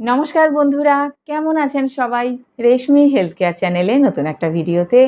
নমস্কার বন্ধুরা, কেমন আছেন সবাই? রেশমি হেলথ কেয়ার চ্যানেলে নতুন একটা ভিডিওতে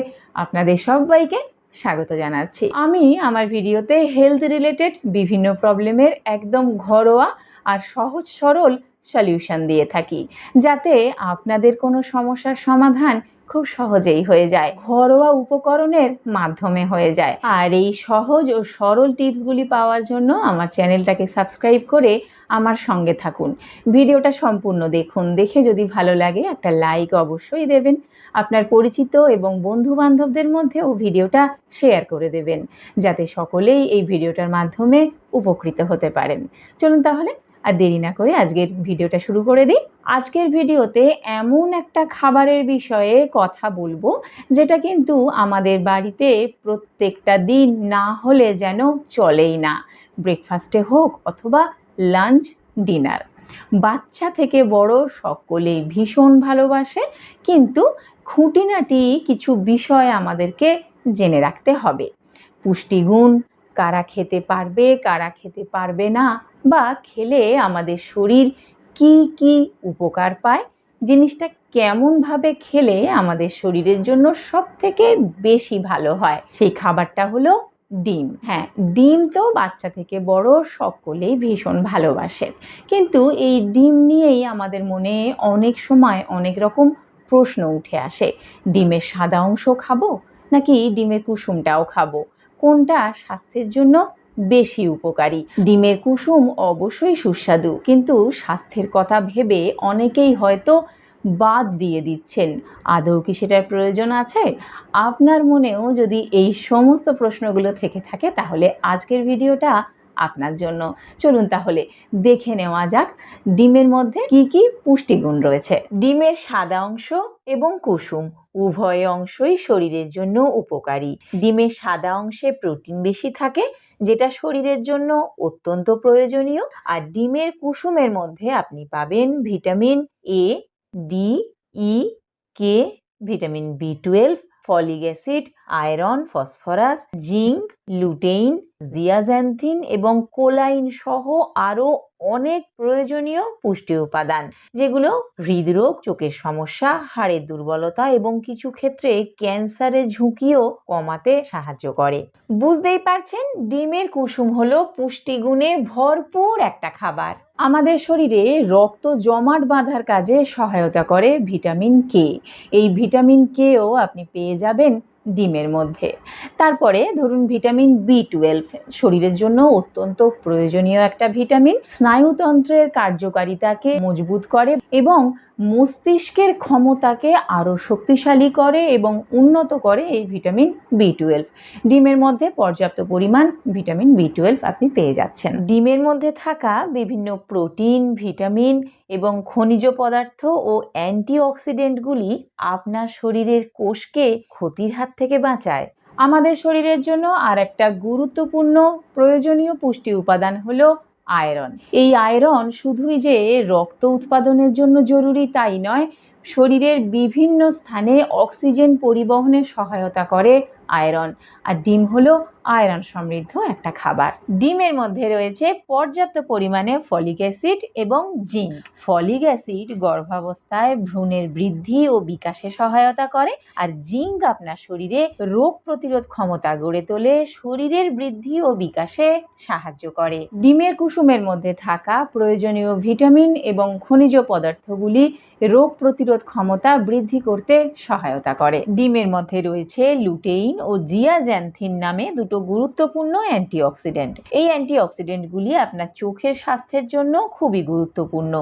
আপনাদের সবাইকে স্বাগত জানাচ্ছি। আমি আমার ভিডিওতে হেলথ রিলেটেড বিভিন্ন প্রবলেমের একদম ঘরোয়া আর সহজ সরল সলিউশন দিয়ে থাকি, যাতে আপনাদের কোনো সমস্যার সমাধান খুব সহজেই হয়ে যায়। ঘরোয়া উপকরণের মাধ্যমে হয়ে যায়। আর এই সহজ ও সরল টিপসগুলি পাওয়ার জন্য আমার চ্যানেলটাকে সাবস্ক্রাইব করে আমার সঙ্গে থাকুন। ভিডিওটা সম্পূর্ণ দেখুন। দেখে যদি ভালো লাগে, একটা লাইক অবশ্যই দেবেন। আপনার পরিচিত এবং বন্ধু বান্ধবদের মধ্যেও ভিডিওটা শেয়ার করে দেবেন। যাতে সকলেই এই ভিডিওটার মাধ্যমে উপকৃত হতে পারেন। চলুন তাহলে আর দেরি না করে আজকের ভিডিওটা শুরু করে দিই। আজকের ভিডিওতে এমন একটা খাবারের বিষয়ে কথা বলব, যেটা কিন্তু আমাদের বাড়িতে প্রত্যেকটা দিন না হলে যেন চলেই না। ব্রেকফাস্টে হোক অথবা লাঞ্চ, ডিনার। বাচ্চা থেকে বড় সকলেই ভীষণ ভালোবাসে, কিন্তু খুঁটিনাটি কিছু বিষয় আমাদেরকে জেনে রাখতে হবে। পুষ্টিগুণ, কারা খেতে পারবে, কারা খেতে পারবে না বা খেলে আমাদের শরীর কি কি উপকার পায়, জিনিসটা কেমনভাবে খেলে আমাদের শরীরের জন্য সব থেকে বেশি ভালো হয়? সেই খাবারটা হলো ডিম। হ্যাঁ ডিম তো বাচ্চা থেকে বড় সকলেই ভীষণ ভালোবাসেন কিন্তু এই ডিম নিয়েই আমাদের মনে অনেক সময় অনেক রকম প্রশ্ন উঠে আসে। ডিমের সাদা অংশ খাব নাকি ডিমের কুসুমটাও খাব? কোনটা স্বাস্থ্যের জন্য বেশি উপকারী। ডিমের কুসুম অবশ্যই সুস্বাদু, কিন্তু স্বাস্থ্যের কথা ভেবে অনেকেই হয়তো বাদ দিয়ে দিচ্ছেন। আদৌ কি সেটার প্রয়োজন আছে? আপনার মনেও যদি এই সমস্ত প্রশ্নগুলো থেকে থাকে, তাহলে আজকের ভিডিওটা আপনার জন্য। চলুন তাহলে দেখে নেওয়া যাক ডিমের মধ্যে কি কি পুষ্টিগুণ রয়েছে। ডিমের সাদা অংশ এবং কুসুম উভয় অংশই শরীরের জন্য উপকারী। ডিমের সাদা অংশে প্রোটিন বেশি থাকে, যেটা শরীরের জন্য অত্যন্ত প্রয়োজনীয়। আর ডিমের কুসুমের মধ্যে আপনি পাবেন vitamin A D E K vitamin B twelve folic acid iron, phosphorus, zinc, lutein, zeaxanthin এবং কোলাইন সহ আরও অনেক প্রয়োজনীয় পুষ্টি উপাদান, যেগুলো হৃদরোগ, চোখের সমস্যা, হাড়ের দুর্বলতা এবং কিছু ক্ষেত্রে ক্যান্সারের ঝুঁকিও কমাতে সাহায্য করে। বুঝতেই পারছেন, ডিমের কুসুম হলো পুষ্টিগুণে ভরপুর একটা খাবার। আমাদের শরীরে রক্ত জমাট বাঁধার কাজে সহায়তা করে ভিটামিন কে। এই ভিটামিন কেও আপনি পেয়ে যাবেন ডিমের মধ্যে। তারপরে ধরুন ভিটামিন বি টুয়েলভ শরীরের জন্য অত্যন্ত প্রয়োজনীয় একটা ভিটামিন। স্নায়ুতন্ত্রের কার্যকারিতাকে মজবুত করে এবং মস্তিষ্কের ক্ষমতাকে আরও শক্তিশালী করে এবং উন্নত করে এই ভিটামিন বি টুয়েলভ ডিমের মধ্যে পর্যাপ্ত পরিমাণ ভিটামিন বি টুয়েলভ আপনি পেয়ে যাচ্ছেন। ডিমের মধ্যে থাকা বিভিন্ন প্রোটিন, ভিটামিন এবং খনিজ পদার্থ ও অ্যান্টিঅক্সিডেন্টগুলি আপনার শরীরের কোষকে ক্ষতির হাত থেকে বাঁচায়। আমাদের শরীরের জন্য আর একটা গুরুত্বপূর্ণ প্রয়োজনীয় পুষ্টি উপাদান হল আয়রন। এই আয়রন শুধুই যে রক্ত উৎপাদনের জন্য জরুরি তাই নয়, শরীরের বিভিন্ন স্থানে অক্সিজেন পরিবহনে সহায়তা করে আয়রন। আর ডিম হলো আয়রন সমৃদ্ধ একটা খাবার। ডিমের মধ্যে রয়েছে পর্যাপ্ত পরিমাণে ফলিক অ্যাসিড এবং জিঙ্ক। ফলিক অ্যাসিড গর্ভাবস্থায় ভ্রূণের বৃদ্ধি ও বিকাশে সহায়তা করে আর জিঙ্ক আপনার শরীরে রোগ প্রতিরোধ ক্ষমতা গড়ে তোলে, শরীরের বৃদ্ধি ও বিকাশে সাহায্য করে। ডিমের কুসুমের মধ্যে থাকা প্রয়োজনীয় ভিটামিন এবং খনিজ পদার্থগুলি রোগ প্রতিরোধ ক্ষমতা বৃদ্ধি করতে সহায়তা করে। ডিমের মধ্যে রয়েছে লুটেইন ও জিয়াজ্যান্থিন নামে দুটো গুরুত্বপূর্ণ অ্যান্টিঅক্সিডেন্ট। এই অ্যান্টিঅক্সিডেন্টগুলি আপনার চোখের স্বাস্থ্যের জন্য খুবই গুরুত্বপূর্ণ।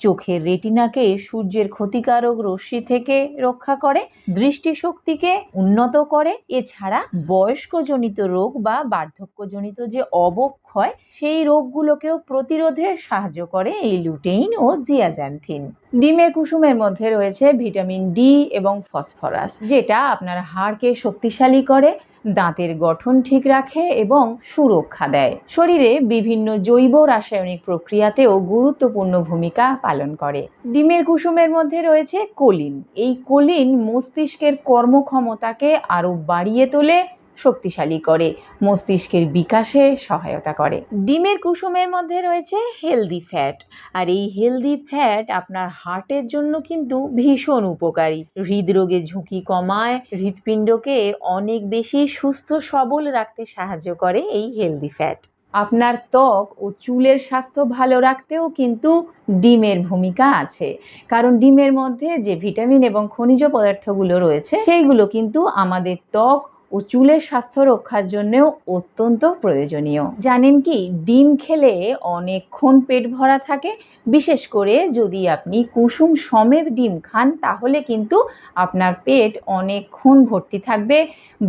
চোখের রেটিনাকে সূর্যের ক্ষতিকারক রশ্মি থেকে রক্ষা করে, দৃষ্টিশক্তিকে উন্নত করে। এছাড়া বয়স্কজনিত রোগ বা বার্ধক্যজনিত যে অবক্ষয়, সেই রোগগুলোকেও প্রতিরোধে সাহায্য করে এই লুটেইন ও জিয়াজ্যান্থিন ডিমের কুসুমের মধ্যে রয়েছে ভিটামিন ডি এবং ফসফরাস, যেটা আপনার হাড়কে শক্তিশালী করে দাঁতের গঠন ঠিক রাখে এবং সুরক্ষা দেয়। শরীরে বিভিন্ন জৈব রাসায়নিক প্রক্রিয়াতেও গুরুত্বপূর্ণ ভূমিকা পালন করে। ডিমের কুসুমের মধ্যে রয়েছে কোলিন। এই কোলিন মস্তিষ্কের কর্মক্ষমতাকে আরও বাড়িয়ে তোলে শক্তিশালী করে, মস্তিষ্কের বিকাশে সহায়তা করে। ডিমের কুসুমের মধ্যে রয়েছে হেলদি ফ্যাট আর এই হেলদি ফ্যাট আপনার হার্টের জন্য কিন্তু ভীষণ উপকারী। হৃদরোগের ঝুঁকি কমায়, হৃৎপিণ্ডকে অনেক বেশি সুস্থ, সবল রাখতে সাহায্য করে এই হেলদি ফ্যাট আপনার ত্বক ও চুলের স্বাস্থ্য ভালো রাখতেও কিন্তু ডিমের ভূমিকা আছে। কারণ ডিমের মধ্যে যে ভিটামিন এবং খনিজ পদার্থগুলো রয়েছে, সেইগুলো কিন্তু আমাদের ত্বক ও চুলের স্বাস্থ্য রক্ষার জন্যেও অত্যন্ত প্রয়োজনীয়। জানেন কি, ডিম খেলে অনেকক্ষণ পেট ভরা থাকে। বিশেষ করে যদি আপনি কুসুম সমেত ডিম খান, তাহলে কিন্তু আপনার পেট অনেকক্ষণ ভর্তি থাকবে।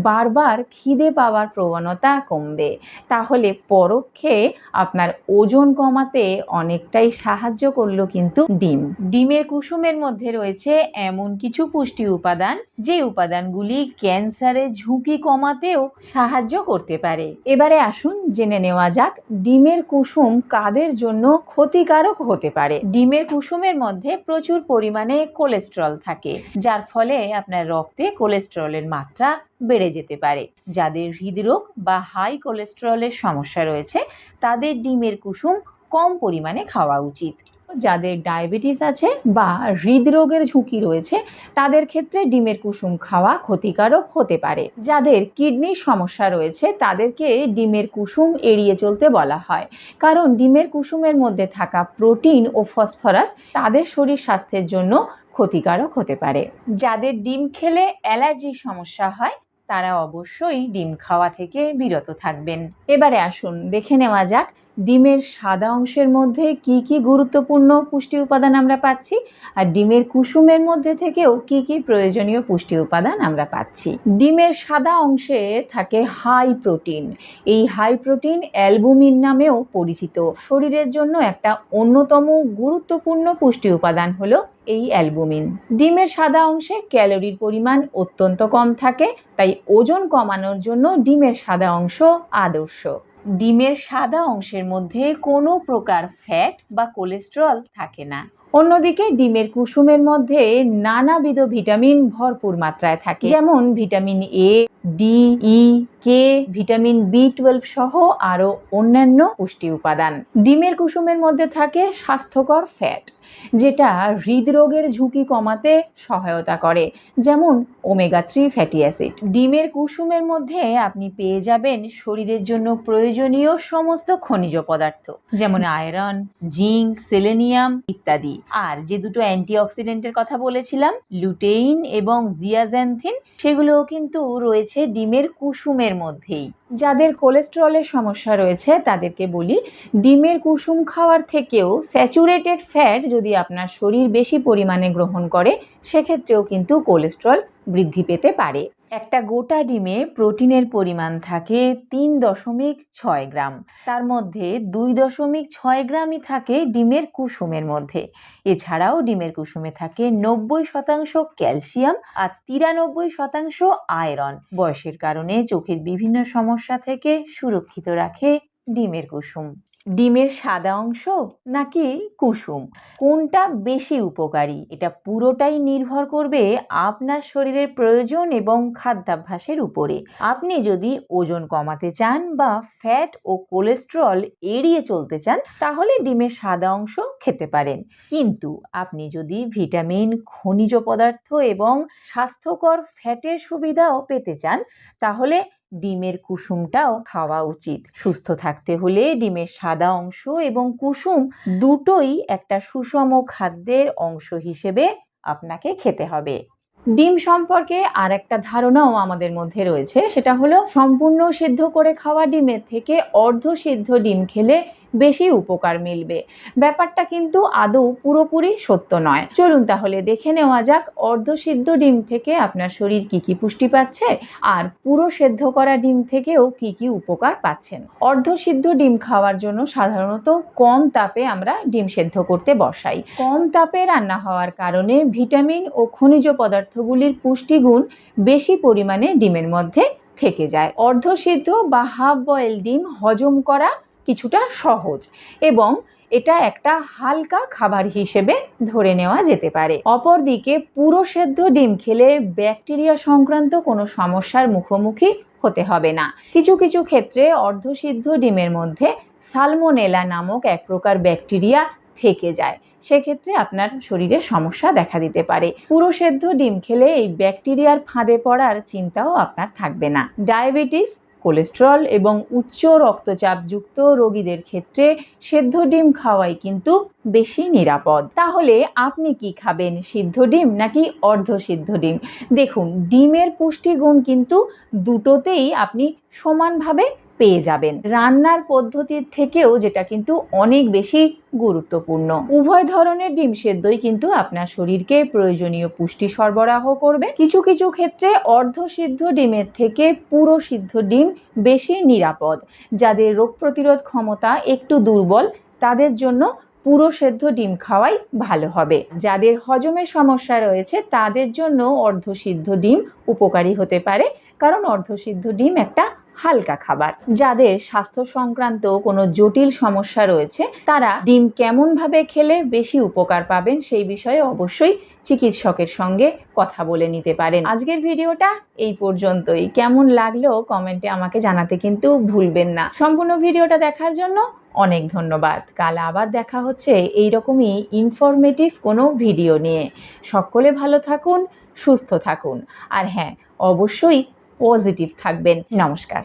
বারবার খিদে পাওয়ার প্রবণতা কমবে। তাহলে পরোক্ষে আপনার ওজন কমাতে অনেকটাই সাহায্য করল কিন্তু ডিম। ডিমের কুসুমের মধ্যে রয়েছে এমন কিছু পুষ্টি উপাদান, যে উপাদানগুলি ক্যান্সারের ঝুঁকি কমাতেও সাহায্য করতে পারে। এবারে আসুন জেনে নেওয়া যাক, ডিমের কুসুম কাদের জন্য ক্ষতিকারক হতে পারে? ডিমের কুসুমের মধ্যে প্রচুর পরিমাণে কোলেস্ট্রল থাকে, যার ফলে আপনার রক্তে কোলেস্ট্রলের মাত্রা বেড়ে যেতে পারে। যাদের হৃদরোগ বা হাই কোলেস্টেরলের সমস্যা রয়েছে, তাদের ডিমের কুসুম কম পরিমাণে খাওয়া উচিত। যাদের ডায়াবেটিস আছে বা হৃদরোগের ঝুঁকি রয়েছে, তাদের ক্ষেত্রে ডিমের কুসুম খাওয়া ক্ষতিকারক হতে পারে। যাদের কিডনির সমস্যা রয়েছে, তাদেরকে ডিমের কুসুম এড়িয়ে চলতে বলা হয়। কারণ ডিমের কুসুমের মধ্যে থাকা প্রোটিন ও ফসফরাস তাদের শরীর স্বাস্থ্যের জন্য ক্ষতিকারক হতে পারে। যাদের ডিম খেলে অ্যালার্জির সমস্যা হয়, তারা অবশ্যই ডিম খাওয়া থেকে বিরত থাকবেন। এবারে আসুন, দেখে নেওয়া যাক ডিমের সাদা অংশের মধ্যে কি কি গুরুত্বপূর্ণ পুষ্টি উপাদান আমরা পাচ্ছি? আর ডিমের কুসুমের মধ্যে থেকেও কি কি প্রয়োজনীয় পুষ্টি উপাদান আমরা পাচ্ছি? ডিমের সাদা অংশে থাকে হাই প্রোটিন। এই হাই প্রোটিন অ্যালবুমিন নামেও পরিচিত। শরীরের জন্য একটা অন্যতম গুরুত্বপূর্ণ পুষ্টি উপাদান হলো এই অ্যালবুমিন। ডিমের সাদা অংশে ক্যালোরির পরিমাণ অত্যন্ত কম থাকে, তাই ওজন কমানোর জন্য ডিমের সাদা অংশ আদর্শ। ডিমের সাদা অংশের মধ্যে কোনো প্রকার ফ্যাট বা কোলেস্ট্রল থাকে না। অন্যদিকে ডিমের কুসুমের মধ্যে নানাবিধ ভিটামিন ভরপুর মাত্রায় থাকে। যেমন vitamin A, D, E K vitamin B twelve সহ আরও অন্যান্য পুষ্টি উপাদান। ডিমের কুসুমের মধ্যে থাকে স্বাস্থ্যকর ফ্যাট যেটা হৃদরোগের ঝুঁকি কমাতে সহায়তা করে, যেমন ওমেগা থ্রি ফ্যাটি অ্যাসিড ডিমের কুসুমের মধ্যে আপনি পেয়ে যাবেন শরীরের জন্য প্রয়োজনীয় সমস্ত খনিজ পদার্থ, যেমন আয়রন জিঙ্ক সেলেনিয়াম ইত্যাদি। আর যে দুটো অ্যান্টিঅক্সিডেন্টের কথা বলেছিলাম লুটেইন এবং জিয়াজ্যান্থিন সেগুলোও কিন্তু রয়েছে ডিমের কুসুমের মধ্যেই। যাদের কোলেস্টেরলের সমস্যা রয়েছে, তাদেরকে বলি, ডিমের কুসুম খাওয়ার থেকেও স্যাচুরেটেড ফ্যাট যদি আপনার শরীর বেশি পরিমাণে গ্রহণ করে, সেক্ষেত্রেও কিন্তু কোলেস্ট্রল বৃদ্ধি পেতে পারে। একটা গোটা ডিমে প্রোটিনের পরিমাণ থাকে তিন দশমিক ছয় গ্রাম। তার মধ্যে দুই দশমিক ছয় গ্রামই থাকে ডিমের কুসুমের মধ্যে। এছাড়াও ডিমের কুসুমে থাকে নব্বই শতাংশ ক্যালসিয়াম আর তিরানব্বই শতাংশ আয়রন। বয়সের কারণে চোখের বিভিন্ন সমস্যা থেকে সুরক্ষিত রাখে ডিমের কুসুম। ডিমের সাদা অংশ নাকি কুসুম? কোনটা বেশি উপকারী? এটা পুরোটাই নির্ভর করবে আপনার শরীরের প্রয়োজন এবং খাদ্যাভ্যাসের উপরে। আপনি যদি ওজন কমাতে চান বা ফ্যাট ও কোলেস্ট্রল এড়িয়ে চলতে চান, তাহলে ডিমের সাদা অংশ খেতে পারেন। কিন্তু আপনি যদি ভিটামিন, খনিজ পদার্থ এবং স্বাস্থ্যকর ফ্যাটের সুবিধাও পেতে চান, তাহলে ডিমের কুসুমটাও খাওয়া উচিত। সুস্থ থাকতে হলে ডিমের সাদা অংশ এবং কুসুম দুটোই একটা সুষম খাদ্যের অংশ হিসেবে আপনাকে খেতে হবে। ডিম সম্পর্কে আর একটা ধারণাও আমাদের মধ্যে রয়েছে, সেটা হলো সম্পূর্ণ সিদ্ধ করে খাওয়া ডিমের থেকে অর্ধ সিদ্ধ ডিম খেলে বেশি উপকার মিলবে। ব্যাপারটা কিন্তু আদৌ পুরোপুরি সত্য নয়। চলুন তাহলে দেখে নেওয়া যাক, অর্ধসিদ্ধ ডিম থেকে আপনার শরীর কি কি পুষ্টি পাচ্ছে, আর পুরো সেদ্ধ করা ডিম থেকেও কি কি উপকার পাচ্ছেন। অর্ধসিদ্ধ ডিম খাওয়ার জন্য সাধারণত কম তাপে আমরা ডিম সেদ্ধ করতে বসাই। কম তাপে রান্না হওয়ার কারণে ভিটামিন ও খনিজ পদার্থগুলির পুষ্টিগুণ বেশি পরিমাণে ডিমের মধ্যে থেকে যায়। অর্ধসিদ্ধ বা হাফ বয়েল ডিম হজম করা কিছুটা সহজ এবং এটা একটা হালকা খাবার হিসেবে ধরে নেওয়া যেতে পারে। অপরদিকে পুরো সেদ্ধ ডিম খেলে ব্যাকটেরিয়া সংক্রান্ত কোনো সমস্যার মুখোমুখি হতে হবে না। কিছু কিছু ক্ষেত্রে অর্ধসিদ্ধ ডিমের মধ্যে সালমোনেলা নামক এক প্রকার ব্যাকটেরিয়া থেকে যায়। সেক্ষেত্রে আপনার শরীরে সমস্যা দেখা দিতে পারে। পুরো সেদ্ধ ডিম খেলে এই ব্যাকটেরিয়ার ফাঁদে পড়ার চিন্তাও আপনার থাকবে না। ডায়াবেটিস কোলেস্টেরল এবং উচ্চ রক্তচাপযুক্ত রোগীদের ক্ষেত্রে সেদ্ধ ডিম খাওয়াই কিন্তু বেশি নিরাপদ। তাহলে আপনি কি খাবেন, সিদ্ধ ডিম নাকি অর্ধ সিদ্ধ ডিম? দেখুন, ডিমের পুষ্টিগুণ কিন্তু দুটোতেই আপনি সমানভাবে পেয়ে যাবেন। রান্নার পদ্ধতির থেকেও যেটা কিন্তু অনেক বেশি গুরুত্বপূর্ণ। উভয় ধরনের ডিম সেদ্ধই কিন্তু আপনার শরীরকে প্রয়োজনীয় পুষ্টি সরবরাহ করবে। কিছু কিছু ক্ষেত্রে অর্ধ সিদ্ধ ডিমের থেকে পুরো সিদ্ধ ডিম বেশি নিরাপদ। যাদের রোগ প্রতিরোধ ক্ষমতা একটু দুর্বল, তাদের জন্য পুরো সেদ্ধ ডিম খাওয়াই ভালো হবে। যাদের হজমের সমস্যা রয়েছে, তাদের জন্য অর্ধসিদ্ধ ডিম উপকারী হতে পারে। কারণ অর্ধসিদ্ধ ডিম একটা হালকা খাবার। যাদের স্বাস্থ্য সংক্রান্ত কোনো জটিল সমস্যা রয়েছে, তারা ডিম কেমনভাবে খেলে বেশি উপকার পাবেন সেই বিষয়ে অবশ্যই চিকিৎসকের সঙ্গে কথা বলে নিতে পারেন। আজকের ভিডিওটা এই পর্যন্তই। কেমন লাগল কমেন্টে আমাকে জানাতে কিন্তু ভুলবেন না। সম্পূর্ণ ভিডিওটা দেখার জন্য অনেক ধন্যবাদ। কাল আবার দেখা হচ্ছে এইরকমই ইনফরমেটিভ কোনো ভিডিও নিয়ে। সকলে ভালো থাকুন, সুস্থ থাকুন। আর হ্যাঁ অবশ্যই পজিটিভ থাকবেন। নমস্কার।